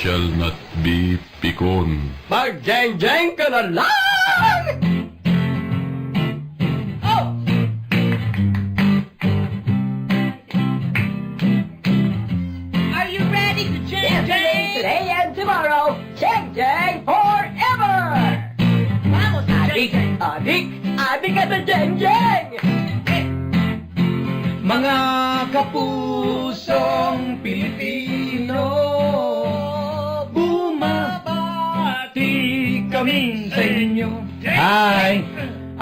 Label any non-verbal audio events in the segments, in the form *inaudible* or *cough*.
shall not be pikon. Mag-jeng-jeng ka na lang! Oh! Are you ready to Yesterday, today, and tomorrow, jeng-jeng forever! Vamos, Adik, adik, adik sa jeng-jeng! Mga kapusong kami sa inyo. Ay,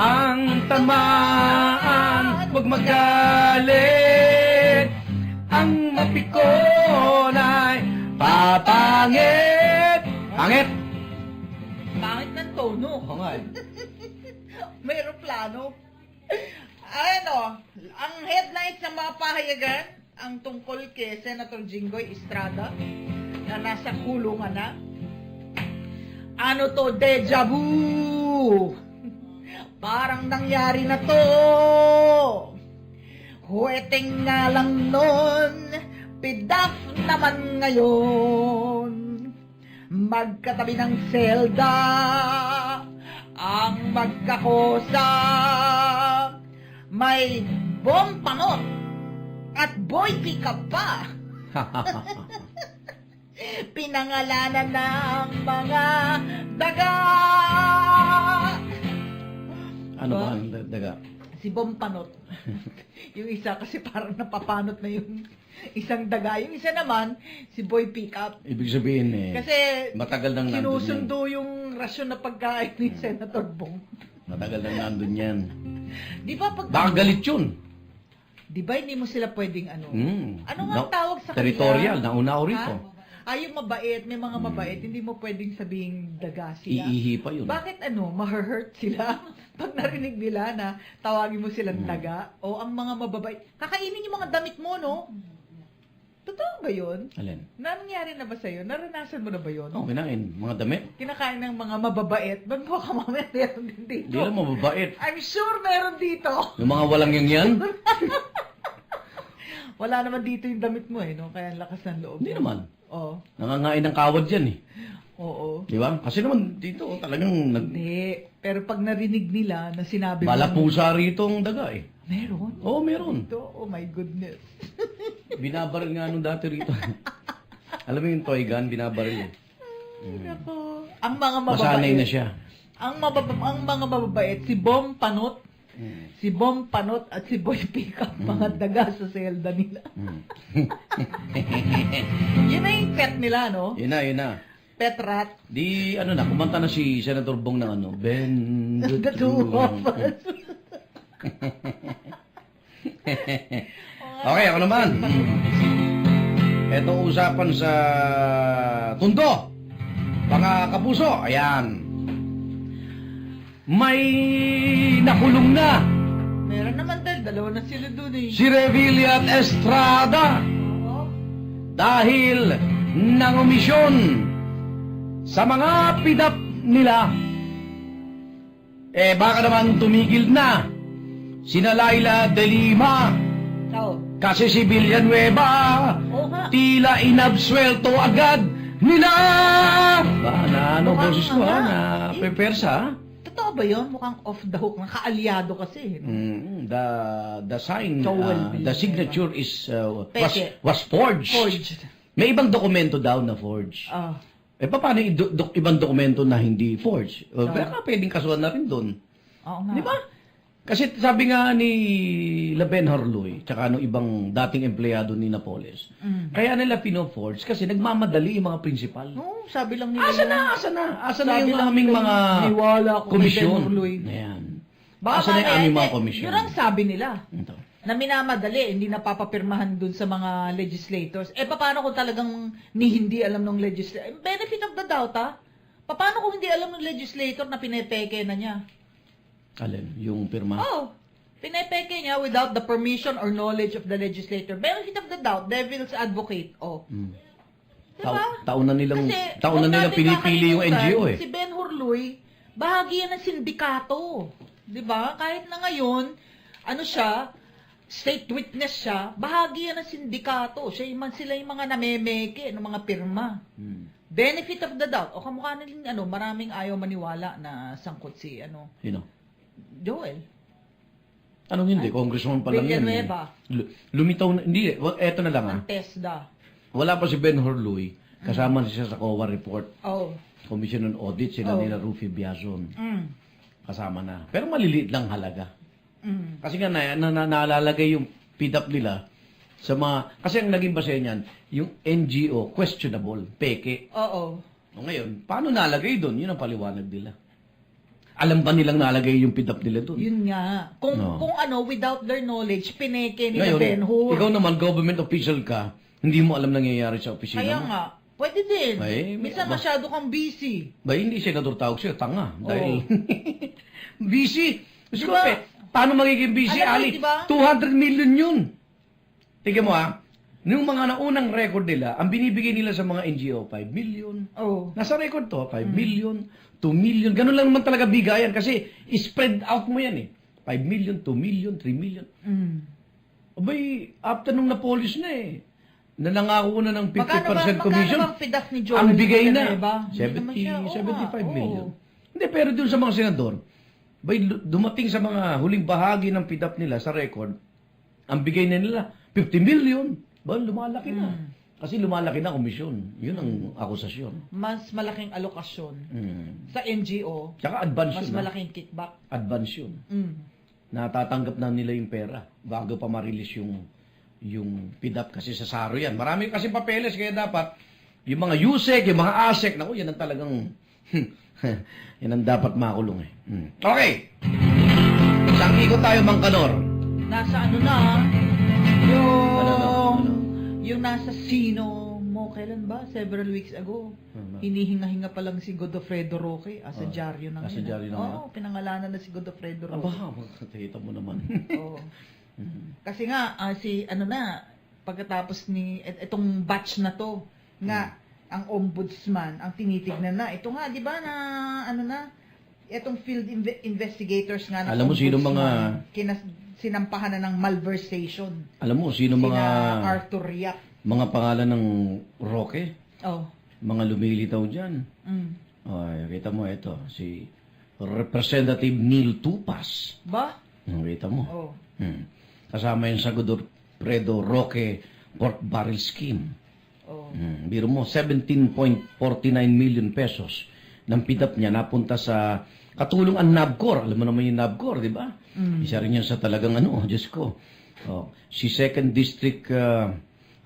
ang tamaan, huwag magalit. Ang mapikon ay papangit. Pangit! Pangit ng tono. Oo nga eh. *laughs* May aeroplano. Ano, ang headlines ng mga pahayagan, ang tungkol kay Senator Jinggoy Estrada na nasa kulungan na. Ano to, deja vu! Parang nangyari na to! Huweteng nga lang nun, pidaf naman ngayon. Magkatabi ng selda, ang magkakosa. May bompanot at boy pickup pa. *laughs* Pinangalanan ng mga daga. ano Ba? ang daga? Si Bompanot. *laughs* yung isa kasi parang napapanot na yung isang daga. Yung isa naman, si Boy Pickup. Ibig sabihin eh, Kasi matagal nang nandun yan. sinusundo yung rasyon na pagkain ni Senator Bong. Matagal nang nandun yan. Di ba pag... Baka galit yun. Di ba hindi mo sila pwedeng ano? Mm. Ano nga ang tawag sa kanila? Territorial, nauna ako rito. Ha? Ay, yung mabait, may mga mabait, hindi mo pwedeng sabing daga sila. Iihi pa yun. Bakit ano, ma-hurt sila *laughs* pag narinig nila na tawagin mo silang Hmm. daga? O ang mga mababait. Kakainin yung mga damit mo, no? Totoo ba yun? Alin? Nangyari na ba sa'yo? Naranasan mo na ba yun? Oh, kinain. Mga damit. Kinakain ng mga mababait. Ba't mo ka mamaya meron din dito? Hindi lang mababait. I'm sure meron dito. Yung mga walang yang yan, *laughs* Wala naman dito yung damit mo eh, no? Kaya ang lakas ng loob. hindi mo. naman. Oo. Nangangain ng kawad yan eh. Oo. Di ba? Kasi naman dito talagang nag... Hindi. Pero pag narinig nila na sinabi mo... Bala pusa rito ang daga eh. Meron? Oo, meron. Ito, oh my goodness. *laughs* Binabaril nga nung dati rito. *laughs* Alam mo yung toy gun, binabaril eh. Nako. Ang mga mababait. Masanay na siya. Ang, mababa, ang mga mababait, si Bom Panot, Mm. si Bom Panot at si Boy Pickup, mga daga sa selda nila. Mm. *laughs* Yun na yung pet nila, no? yun na, yun na. Pet rat. Di, ano na, kumanta na si Senator Bong ng ano, Ben *laughs* The two of us. okay, ako naman. Ito usapan sa Tundo. Mga kapuso, ayan. May nakulong na Meron naman dahil, dalawa na sila dun eh. si Revilla at Estrada Oo. dahil nangumisyon sa mga pidap nila. Eh baka naman tumigil na sina Laila de Lima Oo. kasi si Villanueva Oo nga. tila inabswelto agad nila. Ba, na ano boses ko ha, na pepersa ha? Totoo ba yun? Mukhang off the hook. Nakaalyado kasi. no? Mm, the the sign, uh, the signature is uh, was Peke. was forged. Forged. May ibang dokumento daw na forged. Ah. Eh, paano yung do- do- ibang dokumento na hindi forged? Baka pwedeng kasuhan na rin doon. Oo nga. Di ba? Kasi sabi nga ni Laben Harloy, tsaka nung ibang dating empleyado ni Napoles, Mm. kaya nila pino-forge kasi nagmamadali yung mga prinsipal. No, sabi lang nila. Asa yun. na, asa na, asa na Sabi yung lang aming nila, mga niwala ako kay komisyon. Ben Hurloy. Ayan. Baka asa na yung aming mga eh, komisyon. Yun ang sabi nila. Ito. Na minamadali, hindi napapapirmahan dun sa mga legislators. Eh, paano kung talagang ni hindi alam ng legislator? Benefit of the doubt, ha? Paano kung hindi alam ng legislator na pinepeke na niya? Alin, yung pirma. Oh, pinepeke niya without the permission or knowledge of the legislator. Benefit of the doubt, devil's advocate. Oh. Mm. Diba? Tao- taon na nilang, Kasi, taon na nilang pinipili yung NGO eh. Si Ben Hurloy, bahagi yan ng sindikato. 'Di ba? Kahit na ngayon, ano siya, state witness siya, bahagi yan ng sindikato. Siya yung sila yung mga namemeke ng mga pirma. Hmm. benefit of the doubt, o kamukha nilang ano, maraming ayaw maniwala na sangkot si ano, Sino? Joel. Anong hindi? Congressman pa lang yan. eh. Villanueva. Lu- Lumitaw na, hindi, eto na lang ah. Ang TESDA. Wala pa si Ben Horluy. Kasama siya sa COA report. Oh. Commission on Audit, sila Oh. nila Rufy Biazon. Mm. Kasama na. Pero maliliit lang halaga. Mm. Kasi nga na, na, na, nalalagay yung PDAP nila sa mga, kasi ang naging base niyan, yung NGO, questionable, peke. Oo. O ngayon, paano nalagay doon? Yun ang paliwanag nila. Alam ba nilang nalagay yung PDAP nila doon? Yun nga. Kung No. kung ano, without their knowledge, pineke ni Ngayon, Ben Hur. ikaw naman, government official ka, hindi mo alam nangyayari sa opisina Kaya mo. nga, pwede din. Ay, Minsan ba- masyado kang busy. Ba, hindi senador tawag sa'yo, tanga. Dahil, *laughs* busy. Diyos ko, Diba? pe, paano magiging busy, Alam mo, Ali? diba? 200 million yun. Tingnan mo ha, nung mga naunang record nila, ang binibigay nila sa mga NGO, 5 million. Oh. Nasa record to, 5 Mm. million, 2 million. Ganun lang naman talaga bigayan kasi spread out mo yan eh. 5 million, 2 million, 3 million. Mm. Abay, after nung na-polish na eh. Nanangako na ng 50% Magkano ba, commission. magkano bang pidak ni Joel? Ang bigay na? Hindi 70, naman siya, 75 nga, million. Hindi, pero dun sa mga senador, bay, dumating sa mga huling bahagi ng PIDAP nila sa record, ang bigay na nila, 50 million. Ba, lumalaki na. Kasi lumalaki na komisyon. Yun ang akusasyon. Mas malaking alokasyon. Mm. Sa NGO, Tsaka advance mas yun. ah. malaking kickback. Advance yun. Mm. Natatanggap na nila yung pera bago pa ma-release yung yung PIDAP kasi sa SARO yan. Marami kasi papeles kaya dapat yung mga USEC, yung mga ASEC, naku, yan ang talagang *laughs* yan ang dapat makulong eh. Hmm. Okay. Isang ikot tayo, Mang Kanor. Nasa ano na, yung nasa sino mo, kailan ba? Several weeks ago. Ano? Hinihinga-hinga pa lang si Godofredo Roque. Asa Ah, na ngayon, dyaryo na ah. nga. Oo, pinangalanan na si Godofredo Roque. Aba, makakita mo naman. *laughs* Oo. Kasi nga, ah, si, ano na, pagkatapos ni, et, itong batch na to, nga, ang ombudsman, ang tinitignan na. Ito nga, di ba, na, ano na, itong field inve- investigators nga ng Alam mo sino ombudsman, mga- kinas, sinampahan na ng malversation. Alam mo, sino Sina mga Arthur Riak. mga pangalan ng Roque? Oh. Mga lumilitaw dyan. Mm. Ay, kita mo ito, si Representative Neil Tupas. Ba? Hmm, Kita mo. Oh. Hmm. Kasama yung sa Godofredo Roque Pork Barrel Scheme. Oh. Hmm. Biro mo, 17.49 million pesos ng pidap niya napunta sa katulong ang NABCOR. Alam mo naman yung NABCOR, di ba? Mm. Isa rin yan sa talagang ano, Diyos ko. Oh. Si 2nd District uh,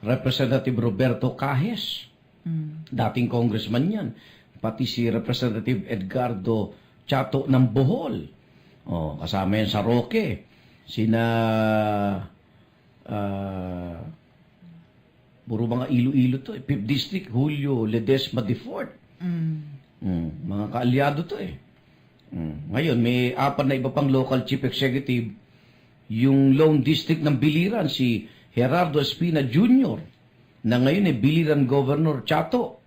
Representative Roberto Cajes. Mm. Dating congressman yan. Pati si Representative Edgardo Chato ng Bohol. Oh, kasama yan sa Roque. Sina ah puro mga ilo-ilo to. eh. 5th District, Julio Ledesma de Fort. Mm. Mm, mga kaalyado to eh. Mm. Ngayon, may apat na iba pang local chief executive. Yung Lone District ng Biliran, si Gerardo Espina Jr., na ngayon eh, Biliran Governor Chato.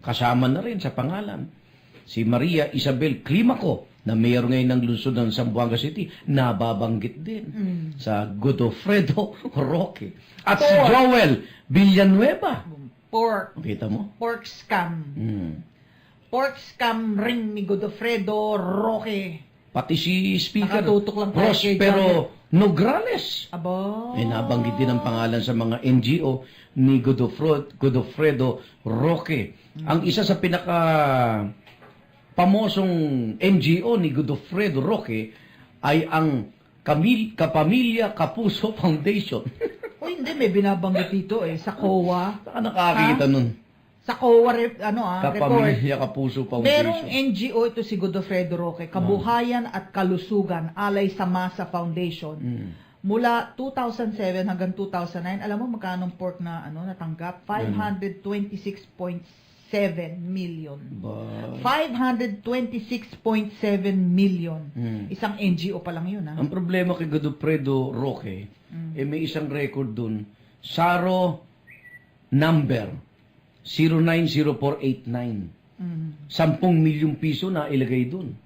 Kasama na rin sa pangalan. Si Maria Isabel Climaco, na mayor ngayon ng lungsod ng Zamboanga City, nababanggit din Mm. sa Godofredo *laughs* Roque. At si Joel Villanueva. Pork. Kita mo? Pork scam. Mm. Pork scam ring ni Godofredo Roque. Pati si Speaker Nakatutok lang tayo kay Prospero Nograles. Aba. Ay nabanggit din ang pangalan sa mga NGO ni Godofredo, Godofredo Roque. Ang isa sa pinaka pamosong NGO ni Godofredo Roque ay ang Kamil, Kapamilya Kapuso *laughs* Foundation. O hindi, may binabanggit dito eh. Sa COA. Saka nakakita nun. Sa COA, rep, ano ah, report. Kapamilya Kapuso Merong Foundation. NGO ito si Godofredo Roque, Kabuhayan at Kalusugan, alay sa Masa Foundation. Mm. Mula 2007 hanggang 2009, alam mo magkano pork na ano natanggap? 526.7 million. Ba- 526.7 million. Mm. Isang NGO pa lang yun, ha? Ang problema kay Godofredo Roque, eh may isang record dun. Saro number 090489. Mm. 10 milyong piso na ilagay dun.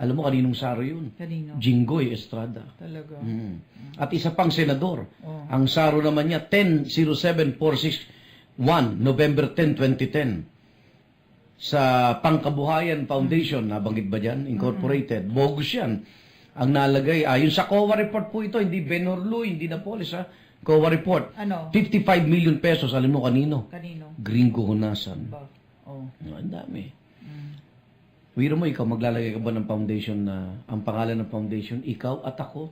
Alam mo kaninong Saro yun? Kanino? Jinggoy Estrada. Talaga. Mm. At isa pang senador. Oh. Ang Saro naman niya 10-07-461, November 10, 2010. sa Pangkabuhayan Foundation, nabanggit ba dyan? Incorporated. Bogus yan. Ang nalagay, ayon sa COA report po ito, hindi Benorlu, hindi Napolis ha. COA report. Ano? 55 million pesos, alam mo kanino? Kanino? Gringo Hunasan. Ba? Oh. No, ang dami. Mm. Wiro mo, ikaw maglalagay ka ba ng foundation na, ang pangalan ng foundation, ikaw at ako?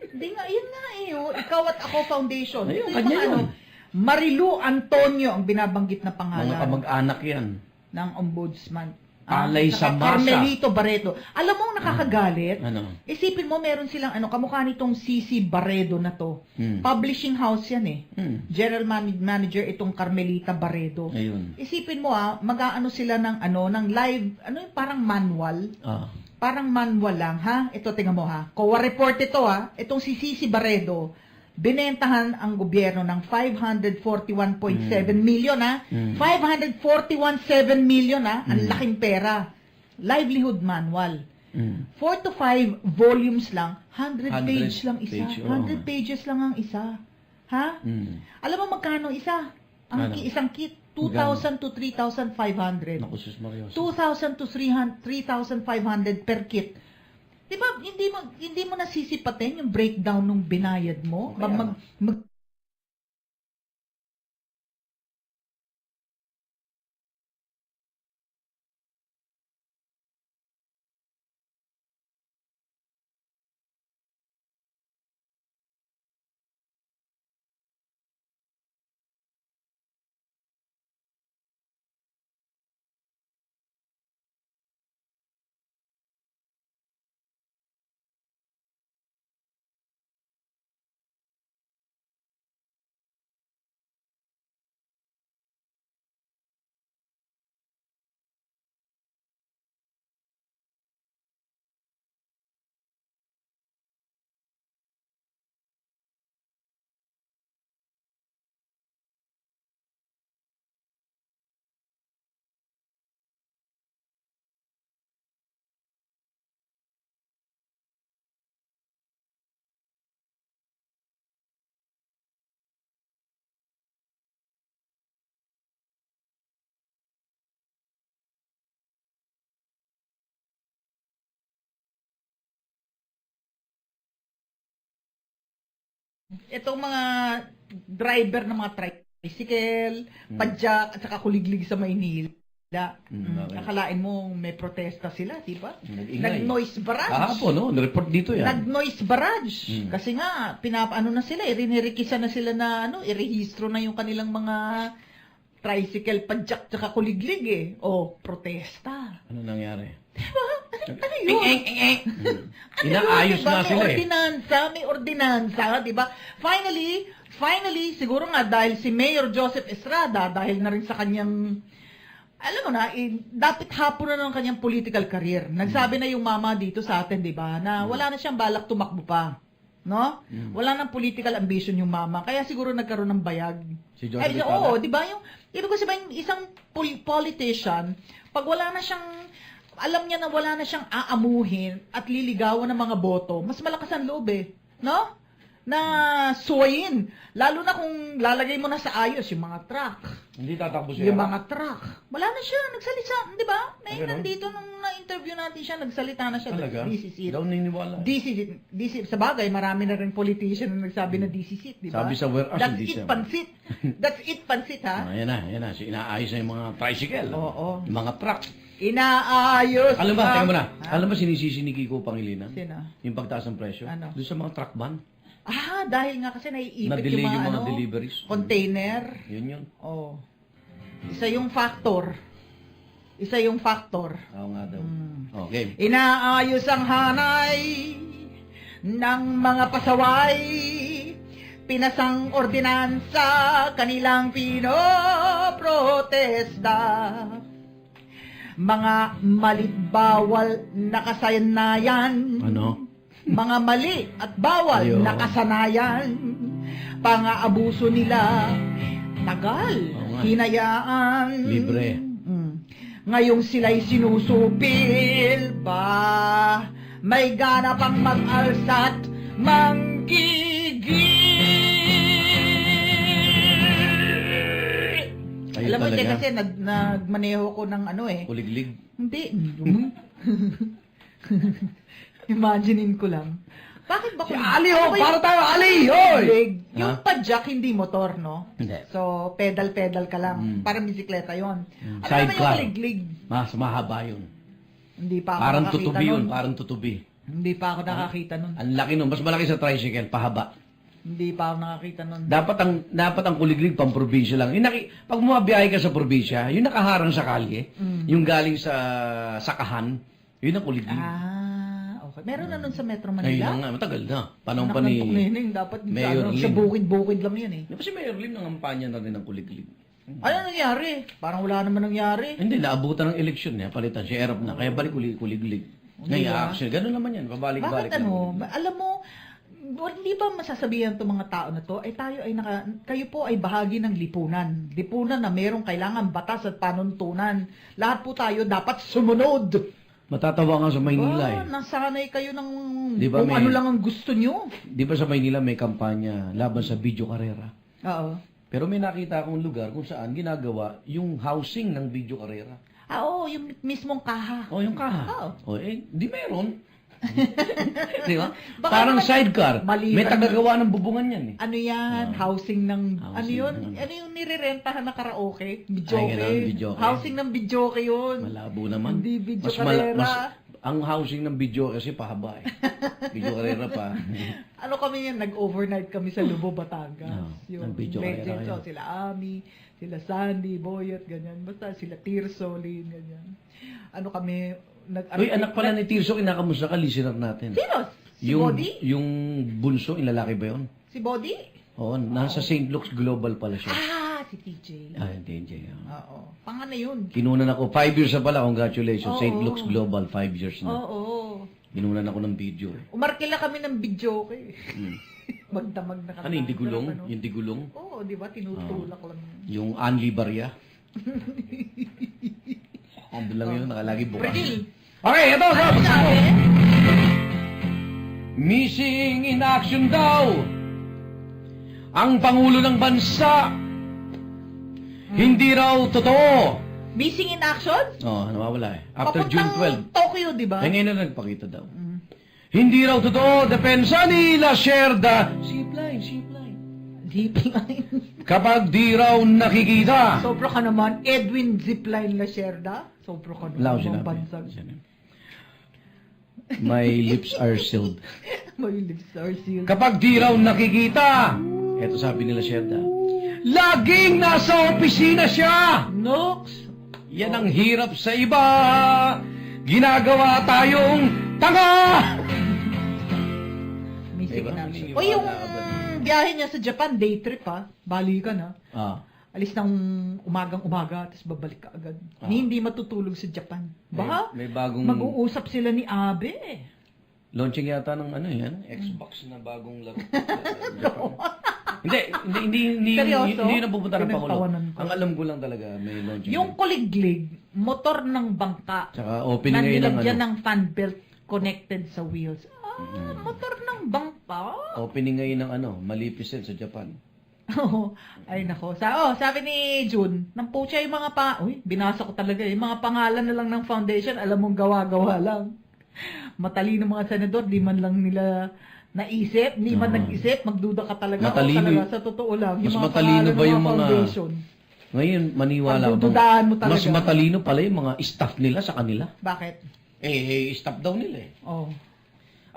Hindi nga, yun nga eh. oh. Ikaw at ako foundation. Ayun, Ito yung kanya mga yun. Marilu Antonio ang binabanggit na Mga pangalan kamag-anak yan. ng ombudsman. Alay sa masa. Carmelito Barreto. Alam mo ang nakakagalit? Ano? Isipin mo, meron silang ano, kamukha nitong CC Barredo na to. Hmm. Publishing house yan eh. Hmm. General man- manager itong Carmelita Barredo. Ayun. Isipin mo ah, mag-aano sila ng ano, ng live, ano yung parang manual. Ah. Parang manual lang, ha? Ito, tingnan mo, ha? COA report ito, ha? Itong si Sisi Barredo, binentahan ang gobyerno ng 541.7 million, ha? Mm. 541.7 million, ha? Ang laking pera. Livelihood manual. Mm. 4 to 5 volumes lang, 100, 100 page lang isa. page, oo. 100 pages lang ang isa. Ha? Mm. Alam mo magkano isa? Ang Ano? isang kit, 2,000 to 3,500. Naku, sus Mario. 2,000 to 300 3,500 per kit. 'Di ba? Hindi mo hindi mo nasisipatin yung breakdown ng binayad mo. Kaya Mag, mag, mag- itong mga driver ng mga tricycle, padjak, at saka kuliglig sa Maynila. Hmm, Mm, bakit? akalain mo may protesta sila, di ba? Nag-noise barrage. Kahapon, no? Nireport dito yan. Nag-noise barrage. Mm. Kasi nga, pinap ano na sila, irinirikisa na sila na ano, irehistro na yung kanilang mga tricycle, padjak, tsaka kuliglig eh. O, protesta. Ano nangyari? Ano yun? Mm. Ano Inaayos yun, diba? na sila May eh. ordinansa, may ordinansa, di ba? Finally, finally, siguro nga dahil si Mayor Joseph Estrada, dahil na rin sa kanyang, alam mo na, eh, dapat hapon na ng kanyang political career. Nagsabi na yung mama dito sa atin, di ba, na wala na siyang balak tumakbo pa. No? Mm. Wala nang political ambition yung mama. Kaya siguro nagkaroon ng bayag. Si Joseph Ay, Estrada? oo, di ba? Yung, ibig ko sabihin, isang pol- politician, pag wala na siyang, alam niya na wala na siyang aamuhin at liligawan ng mga boto, mas malakas ang loob eh. No? Na suwayin. Lalo na kung lalagay mo na sa ayos yung mga truck. Hindi tatakbo siya. Yung mga truck. Wala na siya. Nagsalita. Di ba? May Ah, ganun? nandito nung na-interview natin siya, nagsalita na siya. Talaga? This is it. Daw niniwala. This is it. This is, sa bagay, marami na rin politician na nagsabi na this is it, di ba? Sabi sa whereas, That's it, pansit. That's it, pansit, ha? *laughs* Ah, yan na, yan na. So, inaayos na yung mga tricycle. Oo. Yung mga truck. Inaayos. Alam ba, ang- tingnan mo na. Ha? Alam mo sinisisi ni Kiko Pangilinan? Sino? Yung pagtaas ng presyo? Ano? Doon sa mga truck ban. Ah, dahil nga kasi naiipit Na-delay yung mga, yung mga ano, deliveries. container. Yun yun. Oh. Isa yung factor. Isa yung factor. Oo nga daw. Mm. Okay. Inaayos ang hanay ng mga pasaway. Pinasang ordinansa, kanilang pinoprotesta. Mga malit bawal na kasanayan. Ano? Mga mali at bawal Ayo. na kasanayan. Pang-aabuso nila. Tagal. Nga. Hinayaan. Libre. Mm. Ngayong sila'y sinusupil pa. May gana pang mag-alsat, manggigil. Alam mo, hindi kasi nag, nagmaneho ko ng ano eh. Kuliglig. Hindi. *laughs* Imaginein ko lang. Bakit ba kung- Ali, yung- Para tayo, Ali! Hoy! Yung padjak, hindi motor, no? Hindi. So, pedal-pedal ka lang. Mm. Parang bisikleta yon. Mm. Ano naman yung Sidecar. liglig? Mas mahaba yun. Hindi pa ako Parang nakakita tutubi yun, nun. parang tutubi. Hindi pa ako nakakita nun. Ang laki nun. Mas malaki sa tricycle, pahaba. Hindi pa ako nakakita nun. Dapat ang dapat ang kuliglig pang probinsya lang. Yung naki, pag bumabiyahe ka sa probinsya, yung nakaharang sa kalye, Mm. yung galing sa sakahan, yun ang kuliglig. Ah, okay. Meron na nun sa Metro Ayun Manila? na nga, matagal na. Panahon pa ni... ng tuknening, dapat sa, Mayor ano, sa Lim. bukid-bukid lang yan eh. Di ba si Mayor Lim nangampanya na rin ng kuliglig? Ano nangyari? Parang wala naman nangyari. Hindi, naabutan ng eleksyon niya, palitan, si Erap na, kaya balik kulig, kuliglig. Hindi Ngayon, action, ganun naman yan, pabalik-balik. Bakit ano, alam mo, hindi ba masasabihan itong mga tao na to, ay tayo ay naka, kayo po ay bahagi ng lipunan. Lipunan na merong kailangan batas at panuntunan. Lahat po tayo dapat sumunod. Matatawa nga sa Maynila Ah, eh. nasanay kayo ng Di ba kung may- ano lang ang gusto nyo. Di ba sa Maynila may kampanya laban sa video karera? Oo. Pero may nakita akong lugar kung saan ginagawa yung housing ng video karera. Ah, oo, yung mismong kaha. O, yung kaha. Oo. O, eh, di meron. Di ba? *laughs* Baka Parang naman- sidecar. Mali May ba- tagagawa ng bubungan yan eh. Ano yan? housing ng, ano Housing yun? ng- Ano yung nirerentahan na karaoke? Bidyoke. ganun, bidyoke. Housing ng bidyoke yun. Malabo naman. Hindi video karera. mas ang housing ng video kasi pahaba eh. *laughs* video karera pa. *laughs* Ano kami yan, nag-overnight kami sa Lubo, Batangas. Yung ng video legends, kaya kayo. oh, sila Ami, sila Sandy, Boyot, ganyan. Basta sila Tirso, Lin, ganyan. Ano kami, nag... Uy, anak pala ni Tirso, kinakamusta ka, listener natin. Sino? Si yung, Body? Yung bunso, yung lalaki ba yun? Si Body? Oo, nasa St. Luke's Global pala siya. Ah, si TJ. Ah, hindi, hindi. ah. Oo. Pangano yun? Kinunan ako, five years na pala, congratulations. St. Oo. Luke's Global, five years na. Oo. Kinunan ako ng video eh. Umarkila kami ng bidyoke. Hmm. *laughs* Magdamag na kami. Ano yung digulong? Ano? Yung digulong? Oo, di ba? Tinutulak lang. Yung Anli Barya? *laughs* Ando lang yun, nakalagi bukas. Predil! Okay, ito, Ano sabi sabi? Missing in action daw ang Pangulo ng Bansa. Hindi raw totoo. Missing in action? Oh, nawawala eh. After June Papuntang 12. Tokyo, di ba? Ay, ngayon na nagpakita daw. Hindi raw totoo, depensa ni La Sherda. Zipline. Deep line. *laughs* Kapag di raw nakikita. Sobro ka naman. Edwin Zipline Lacerda. Sobro ka naman. Lao sinabi. bansag. My lips are sealed. *laughs* My lips are sealed. Kapag di raw nakikita. Eto sabi nila Sherda. Laging nasa opisina siya. Nox! Yan ang hirap sa iba. Ginagawa tayong tanga. Missing Diba? in action. Hindi O yung biyahe niya sa Japan, day trip ha. Balikan ha. Ah. Alis ng umagang-umaga, tapos babalik ka agad. Ah. Ni hindi matutulog sa Japan. Baka May, may bagong mag-uusap sila ni Abe. launching yata ng ano yan, Xbox na bagong laro. *laughs* hindi, hindi, hindi, hindi, Seryoso? hindi, hindi na pupunta ng ko. Ang alam ko lang talaga, may launching. Yung kuliglig, motor ng bangka. Tsaka opening na ng ano. ng fan belt connected sa wheels. Ah, motor ng bangka. Opening ngayon ng ano, Maleficent sa Japan. *laughs* Oo. Ay nako. Sa oh, sabi ni June, nang pucha yung mga pa, uy, binasa ko talaga eh. yung mga pangalan na lang ng foundation, alam mong gawa-gawa *laughs* lang. Matalino mga senador, di man lang nila naisip, di man Oo. nag-isip, magduda ka talaga. Matalino talaga, y- sa totoo lang. Mas matalino pangalan ba ng yung mga- foundation. Ngayon, maniwala. Pagdududahan mo talaga. Mas matalino pala yung mga staff nila sa kanila. Bakit? Eh, eh staff daw nila eh. Oh,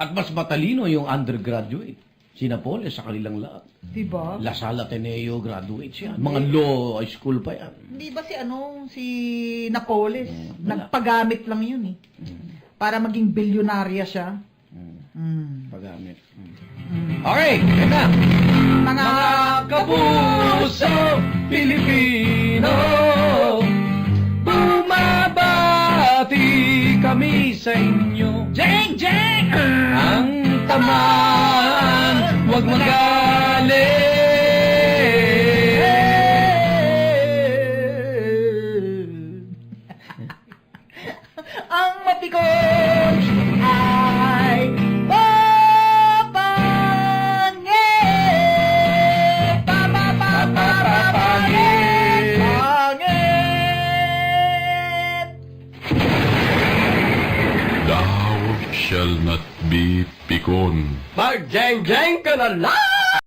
At mas matalino yung undergraduate. Sinapoles sa kanilang lahat. di ba? La Salle Ateneo graduates yan. Mga law school pa yan. Hindi ba si ano, si Napoles, wala. nagpagamit lang yun eh. Para maging bilyonarya siya. Hmm. Mm. Pagamit. Mm. Okay, yan na. Mga Kapuso Pilipino Bumabati kami sa inyo Jeng! Jeng! Ang shall not